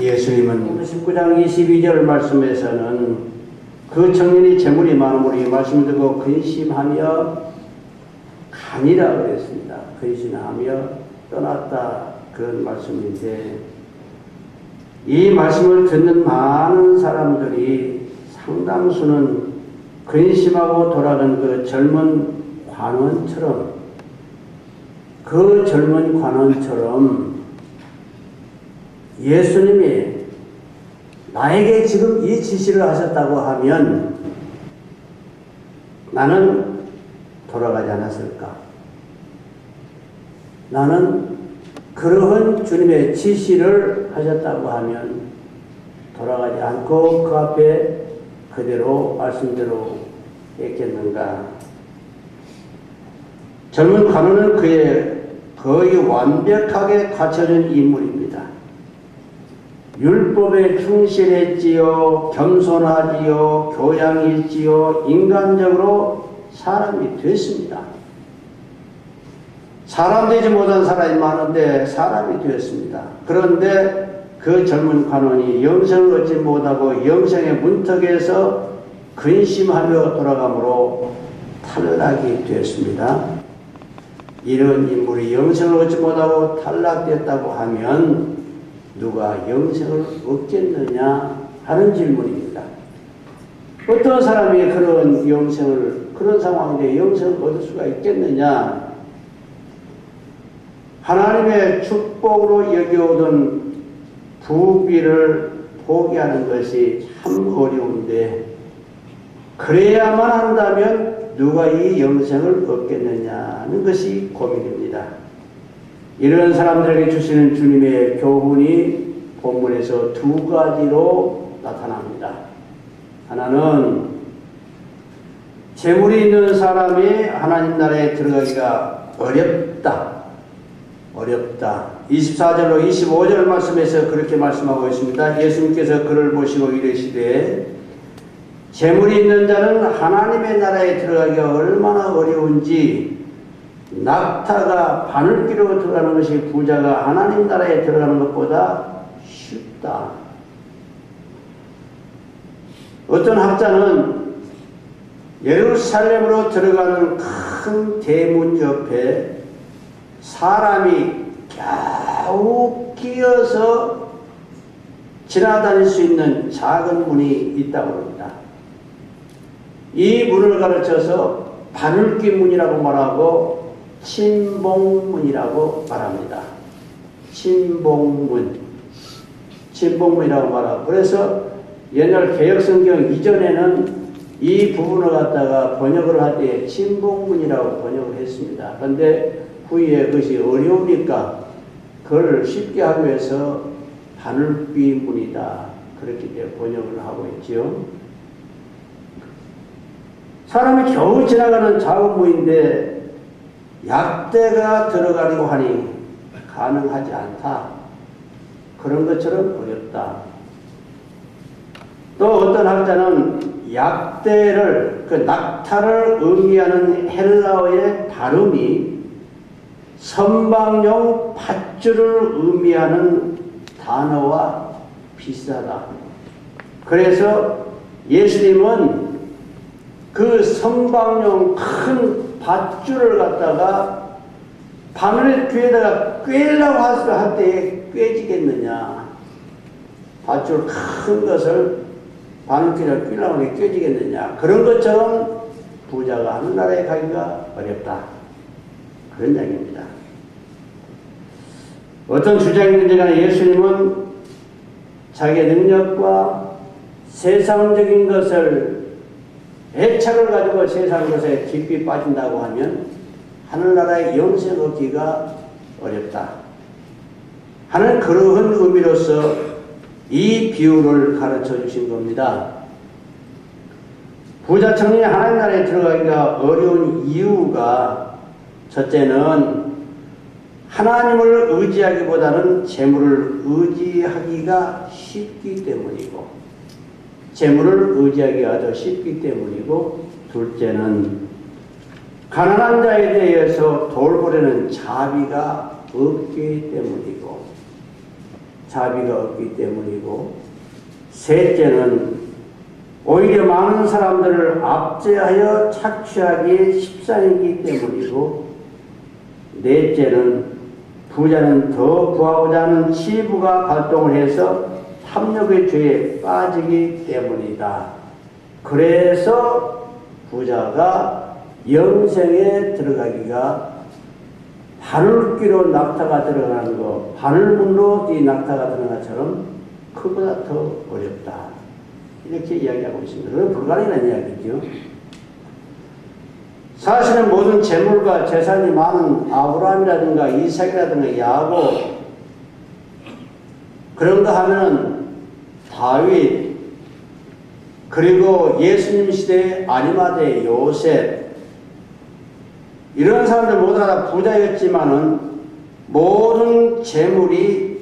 예수님은 19장 22절 말씀에서는 그 청년이 재물이 많음으로 이 말씀을 듣고 근심하며 가니라 그랬습니다. 근심하며 떠났다 그런 말씀인데 이 말씀을 듣는 많은 사람들이 상당수는 근심하고 돌아간 그 젊은 관원처럼 그 젊은 관원처럼 예수님이 나에게 지금 이 지시를 하셨다고 하면 나는 돌아가지 않았을까? 나는 그러한 주님의 지시를 하셨다고 하면 돌아가지 않고 그 앞에 그대로 말씀대로 했겠는가? 젊은 관원은 그의 거의 완벽하게 갖춰진 인물입니다. 율법에 충실했지요, 겸손하지요, 교양이 있지요, 인간적으로 사람이 됐습니다. 사람 되지 못한 사람이 많은데 사람이 되었습니다. 그런데 그 젊은 관원이 영생을 얻지 못하고 영생의 문턱에서 근심하며 돌아가므로 탈락이 되었습니다. 이런 인물이 영생을 얻지 못하고 탈락됐다고 하면 누가 영생을 얻겠느냐 하는 질문입니다. 어떤 사람이 그런 영생을 그런 상황인데 영생을 얻을 수가 있겠느냐? 하나님의 축복으로 여겨오던 부귀를 포기하는 것이 참 어려운데 그래야만 한다면 누가 이 영생을 얻겠느냐는 것이 고민입니다. 이런 사람들에게 주시는 주님의 교훈이 본문에서 두 가지로 나타납니다. 하나는 재물이 있는 사람이 하나님 나라에 들어가기가 어렵다. 어렵다. 24절로 25절 말씀에서 그렇게 말씀하고 있습니다. 예수님께서 그를 보시고 이르시되 재물이 있는 자는 하나님의 나라에 들어가기가 얼마나 어려운지 낙타가 바늘기로 들어가는 것이 부자가 하나님 나라에 들어가는 것보다 쉽다. 어떤 학자는 예루살렘으로 들어가는 큰 대문 옆에 사람이 겨우 끼어서 지나다닐 수 있는 작은 문이 있다고 합니다. 이 문을 가르쳐서 바늘귀 문이라고 말하고 친봉문이라고 말합니다. 친봉문. 친봉문이라고 말하고. 그래서 옛날 개혁성경 이전에는 이 부분을 갖다가 번역을 할때 친봉문이라고 번역을 했습니다. 그런데 후에 그것이 어려우니까 그걸 쉽게 하기 위해서 바늘귀 문이다. 그렇게 번역을 하고 있죠. 사람이 겨우 지나가는 작은 문인데 약대가 들어가려고 하니 가능하지 않다. 그런 것처럼 어렵다. 또 어떤 학자는 약대를 그 낙타를 의미하는 헬라어의 발음이 선방용 밧줄을 의미하는 단어와 비슷하다. 그래서 예수님은 그 선방용 큰 밧줄을 갖다가 바늘 귀에다가 꿰려고 할때 꿰지겠느냐. 밧줄 큰 것을 바늘귀를 꿰려고 하게 꿰지겠느냐. 그런 것처럼 부자가 하늘나라에 가기가 어렵다. 그런 이야기입니다. 어떤 주장이 있는지 간에 예수님은 자기의 능력과 세상적인 것을 애착을 가지고 세상 것에 깊이 빠진다고 하면 하늘나라의 영생 얻기가 어렵다. 하는 그러한 의미로서 이 비유를 가르쳐 주신 겁니다. 부자 청년이 하나님 나라에 들어가기가 어려운 이유가 첫째는 하나님을 의지하기보다는 재물을 의지하기가 쉽기 때문이고 재물을 의지하기가 더 쉽기 때문이고 둘째는 가난한 자에 대해서 돌보려는 자비가 없기 때문이고 자비가 없기 때문이고 셋째는 오히려 많은 사람들을 압제하여 착취하기 십상이기 때문이고 넷째는 부자는 더 구하고자 하는 치부가 발동을 해서 탐욕의 죄에 빠지기 때문이다. 그래서 부자가 영생에 들어가기가 바늘귀로 낙타가 들어가는 거, 바늘문으로 이 낙타가 들어가는 것처럼 그보다 더 어렵다. 이렇게 이야기하고 있습니다. 그건 불가능한 이야기죠. 사실은 모든 재물과 재산이 많은 아브라함이라든가 이삭이라든가 야곱 그런 거 하면은 다윗 그리고 예수님 시대의 아니마대 요셉 이런 사람들 모두 다 부자였지만은 모든 재물이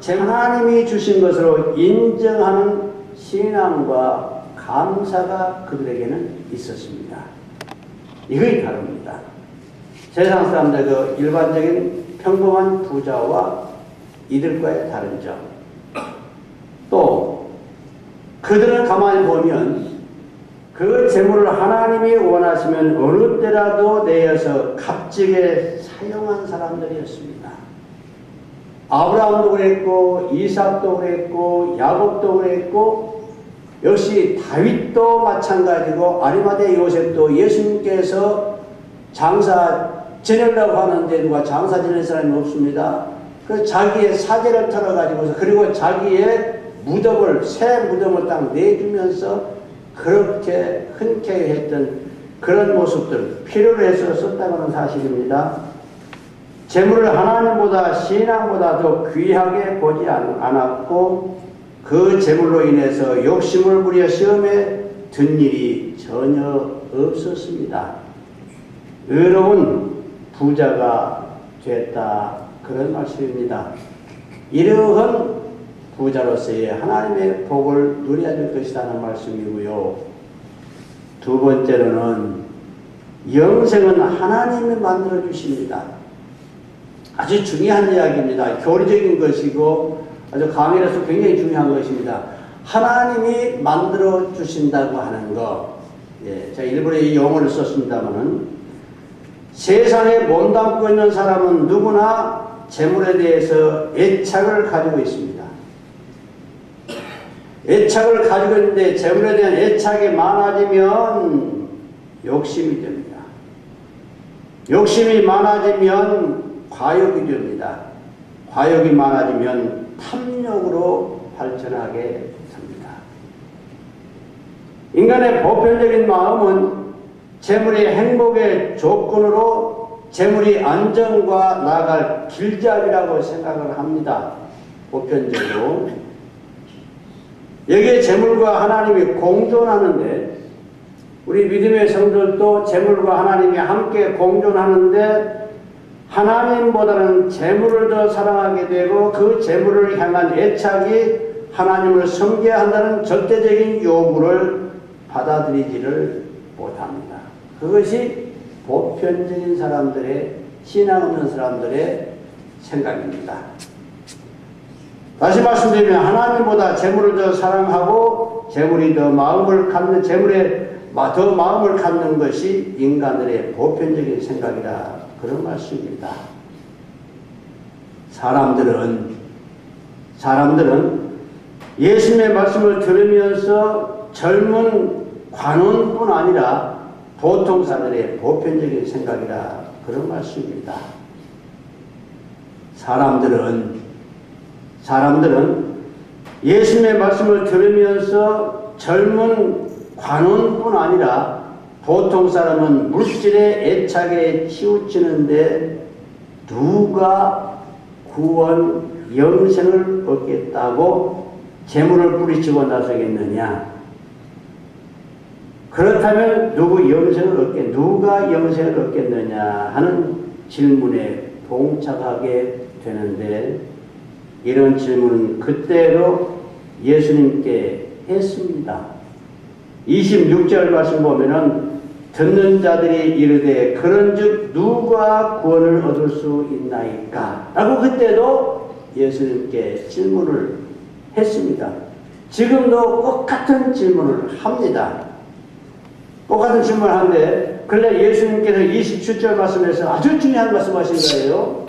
하나님이 주신 것으로 인정하는 신앙과 감사가 그들에게는 있었습니다. 이거이 다릅니다. 세상 사람들 그 일반적인 평범한 부자와 이들과의 다른 점. 또 그들은 가만히 보면 그 재물을 하나님이 원하시면 어느 때라도 내어서 값지게 사용한 사람들이었습니다. 아브라함도 그랬고 이삭도 그랬고 야곱도 그랬고 역시 다윗도 마찬가지고 아리마대 요셉도 예수님께서 장사 지내려고 하는데 누가 장사 지낼 사람이 없습니다. 그 자기의 사제를 털어가지고서 그리고 자기의 무덤을 새 무덤을 딱 내주면서 그렇게 흔쾌히 했던 그런 모습들 필요로 해서 썼다고 하는 사실입니다. 재물을 하나님보다 신앙보다 더 귀하게 보지 않았고 그 재물로 인해서 욕심을 부려 시험에 든 일이 전혀 없었습니다. 의로운 부자가 됐다 그런 말씀입니다. 이러한 부자로서의 하나님의 복을 누려야 될 것이라는 말씀이고요. 두 번째로는 영생은 하나님이 만들어 주십니다. 아주 중요한 이야기입니다. 교리적인 것이고 아주 강의로서 굉장히 중요한 것입니다. 하나님이 만들어 주신다고 하는 것. 예, 제가 일부러 이 용어를 썼습니다만은 세상에 몸담고 있는 사람은 누구나 재물에 대해서 애착을 가지고 있습니다. 애착을 가지고 있는데 재물에 대한 애착이 많아지면 욕심이 됩니다. 욕심이 많아지면 과욕이 됩니다. 과욕이 많아지면 탐욕으로 발전하게 됩니다. 인간의 보편적인 마음은 재물이 행복의 조건으로 재물이 안정과 나아갈 길잡이라고 생각을 합니다. 보편적으로. 여기에 재물과 하나님이 공존하는데 우리 믿음의 성들도 재물과 하나님이 함께 공존하는데 하나님보다는 재물을 더 사랑하게 되고 그 재물을 향한 애착이 하나님을 섬겨야 한다는 절대적인 요구를 받아들이지를 못합니다. 그것이 보편적인 사람들의 신앙 없는 사람들의 생각입니다. 다시 말씀드리면 하나님보다 재물을 더 사랑하고 재물이 더 마음을 갖는 재물에 더 마음을 갖는 것이 인간들의 보편적인 생각이라 그런 말씀입니다. 사람들은 사람들은 예수님의 말씀을 들으면서 젊은 관원뿐 아니라 보통 사람들의 보편적인 생각이라 그런 말씀입니다. 사람들은 사람들은 예수님의 말씀을 들으면서 젊은 관원뿐 아니라 보통 사람은 물질의 애착에 치우치는데 누가 구원 영생을 얻겠다고 재물을 뿌리치고 나서겠느냐? 그렇다면 누구 영생을 얻겠, 누가 영생을 얻겠느냐 하는 질문에 봉착하게 되는데 이런 질문은 그때로 예수님께 했습니다. 26절 말씀 보면은 듣는 자들이 이르되 그런즉 누가 구원을 얻을 수 있나이까? 라고 그때도 예수님께 질문을 했습니다. 지금도 똑같은 질문을 합니다. 똑같은 질문을 하는데, 근래 예수님께서 27절 말씀에서 아주 중요한 말씀 하신 거예요.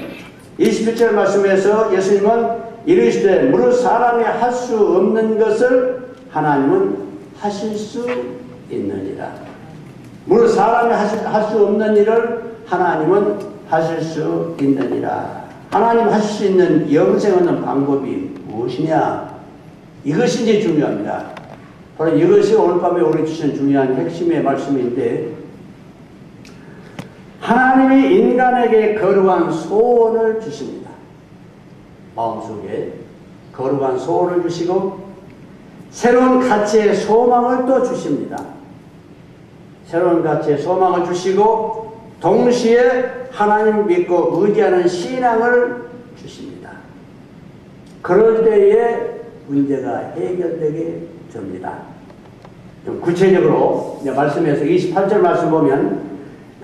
27절 말씀에서 예수님은 이르시되 무릇 사람이 할 수 없는 것을 하나님은 하실 수 있느니라. 무릇 사람이 할 수 없는 일을 하나님은 하실 수 있느니라. 하나님 하실 수 있는 영생 얻는 방법이 무엇이냐? 이것이 이제 중요합니다. 바로 이것이 오늘 밤에 우리 주신 중요한 핵심의 말씀인데, 하나님이 인간에게 거룩한 소원을 주십니다. 마음속에 거룩한 소원을 주시고, 새로운 가치의 소망을 또 주십니다. 새로운 가치의 소망을 주시고, 동시에 하나님 믿고 의지하는 신앙을 주십니다. 그럴 때에 문제가 해결되게 됩니다. 좀 구체적으로 말씀에서 28절 말씀 보면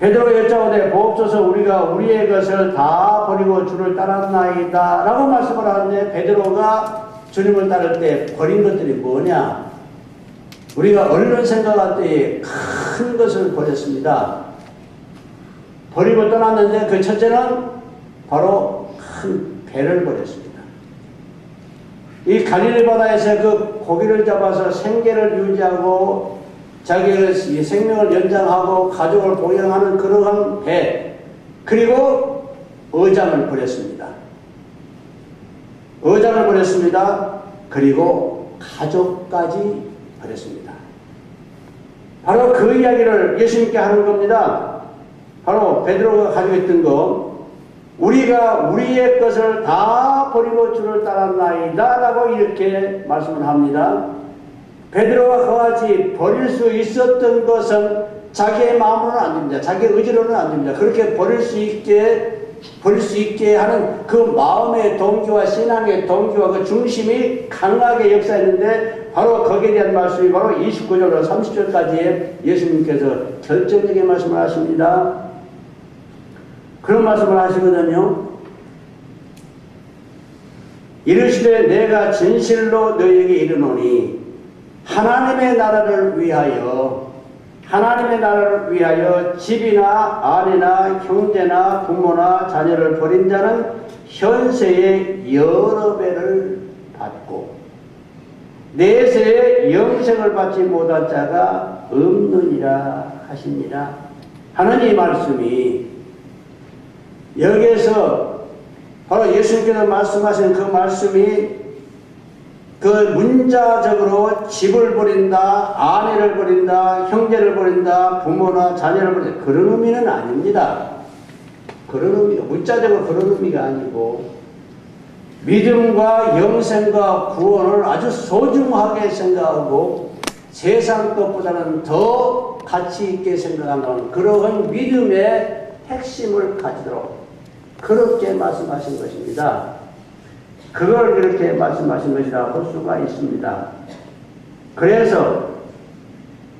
베드로가 여짜오되 보옵소서 우리가 우리의 것을 다 버리고 주를 따랐나이다 라고 말씀을 하는데 베드로가 주님을 따를 때 버린 것들이 뭐냐? 우리가 얼른 생각할 때에 큰 것을 버렸습니다. 버리고 떠났는데 그 첫째는 바로 큰 배를 버렸습니다. 이 갈릴리 바다에서 그 고기를 잡아서 생계를 유지하고 자기의 생명을 연장하고 가족을 보양하는 그러한 배 그리고 어장을 버렸습니다. 어장을 버렸습니다. 그리고 가족까지 버렸습니다. 바로 그 이야기를 예수님께 하는 겁니다. 바로 베드로가 가지고 있던 거 우리가 우리의 것을 다 버리고 주를 따랐나이다 라고 이렇게 말씀을 합니다. 베드로가 그같이 버릴 수 있었던 것은 자기의 마음으로는 안 됩니다. 자기의 의지로는 안 됩니다. 그렇게 버릴 수 있게 버릴 수 있게 하는 그 마음의 동기와 신앙의 동기와 그 중심이 강하게 역사했는데 바로 거기에 대한 말씀이 바로 29절로 30절까지의 예수님께서 결정적인 말씀을 하십니다. 그런 말씀을 하시거든요. 이르시되 내가 진실로 너에게 이르노니 하나님의 나라를 위하여 하나님의 나라를 위하여 집이나 아내나 형제나 부모나 자녀를 버린 자는 현세에 여러 배를 받고 내세에 영생을 받지 못한 자가 없느니라 하는 이 말씀이 여기에서 바로 예수님께서 말씀하신 그 말씀이 그 문자적으로 집을 버린다, 아내를 버린다, 형제를 버린다, 부모나 자녀를 버린다. 그런 의미는 아닙니다. 그런 의미가, 문자적으로 그런 의미가 아니고, 믿음과 영생과 구원을 아주 소중하게 생각하고, 세상 것보다는 더 가치 있게 생각하는 그러한 믿음의 핵심을 가지도록 그렇게 말씀하신 것입니다. 그걸 그렇게 말씀하신 것이라 볼 수가 있습니다. 그래서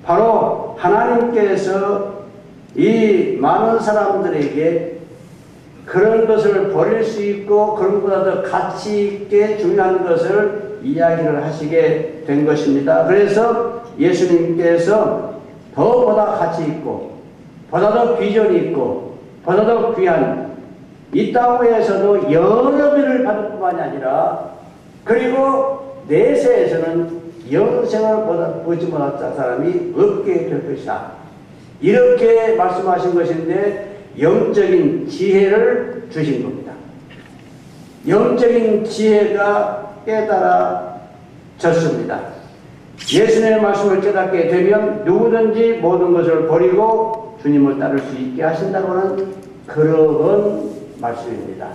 바로 하나님께서 이 많은 사람들에게 그런 것을 버릴 수 있고 그런 것보다 더 가치 있게 중요한 것을 이야기를 하시게 된 것입니다. 그래서 예수님께서 더보다 가치 있고 보다 더 비전이 있고 보다 더 귀한 이 땅에서도 여러 배를 받을 뿐만이 아니라 그리고 내세에서는 영생을 보지 못한 사람이 없게 될 것이다. 이렇게 말씀하신 것인데 영적인 지혜를 주신 겁니다. 영적인 지혜가 깨달아졌습니다. 예수님의 말씀을 깨닫게 되면 누구든지 모든 것을 버리고 주님을 따를 수 있게 하신다고는 그런 말씀입니다.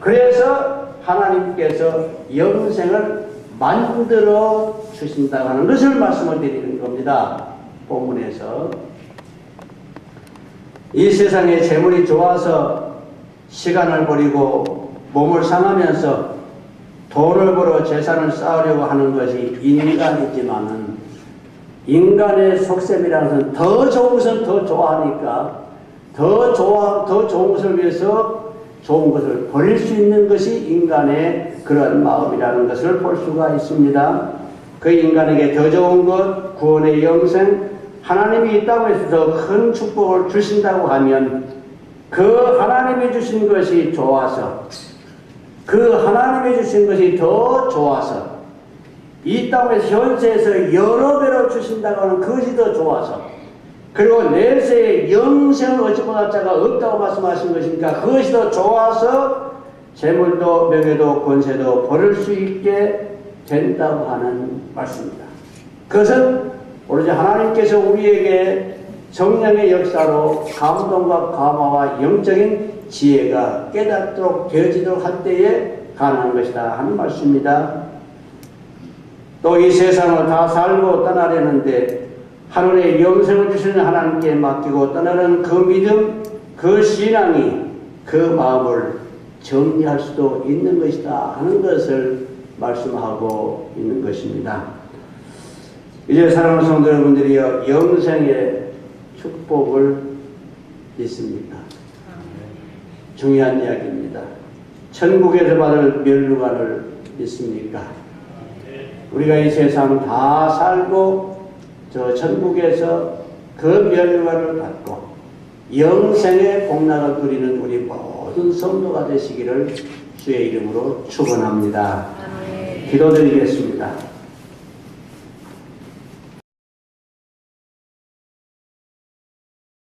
그래서 하나님께서 영생을 만들어 주신다고 하는 것을 말씀을 드리는 겁니다. 본문에서 이 세상에 재물이 좋아서 시간을 버리고 몸을 상하면서 돈을 벌어 재산을 쌓으려고 하는 것이 인간이지만은 인간의 속셈이라는 것은 더 좋은 것은 더 좋아하니까 더 좋아, 더 좋은 것을 위해서 좋은 것을 버릴 수 있는 것이 인간의 그런 마음이라는 것을 볼 수가 있습니다. 그 인간에게 더 좋은 것, 구원의 영생, 하나님이 이 땅에서 더 큰 축복을 주신다고 하면 그 하나님이 주신 것이 좋아서 그 하나님이 주신 것이 더 좋아서 이 땅에서 현세에서 여러 배로 주신다고 하는 그것이 더 좋아서 그리고 내세에 영생을 어찌보다 자가 없다고 말씀하신 것이니까 그것이 더 좋아서 재물도 명예도 권세도 버릴 수 있게 된다고 하는 말씀입니다. 그것은 오로지 하나님께서 우리에게 성령의 역사로 감동과 감화와 영적인 지혜가 깨닫도록 되어지도록 할 때에 가능한 것이다 하는 말씀입니다. 또 이 세상을 다 살고 떠나려는데 하늘의 영생을 주시는 하나님께 맡기고 떠나는 그 믿음, 그 신앙이 그 마음을 정리할 수도 있는 것이다 하는 것을 말씀하고 있는 것입니다. 이제 사랑하는 성도 여러분들이여 영생의 축복을 믿습니까? 중요한 이야기입니다. 천국에서 받을 멸류관을 믿습니까? 우리가 이 세상 다 살고 저 천국에서 그 멸류관을 받고 영생의 복락을 누리는 우리 모든 성도가 되시기를 주의 이름으로 축원합니다. 기도드리겠습니다.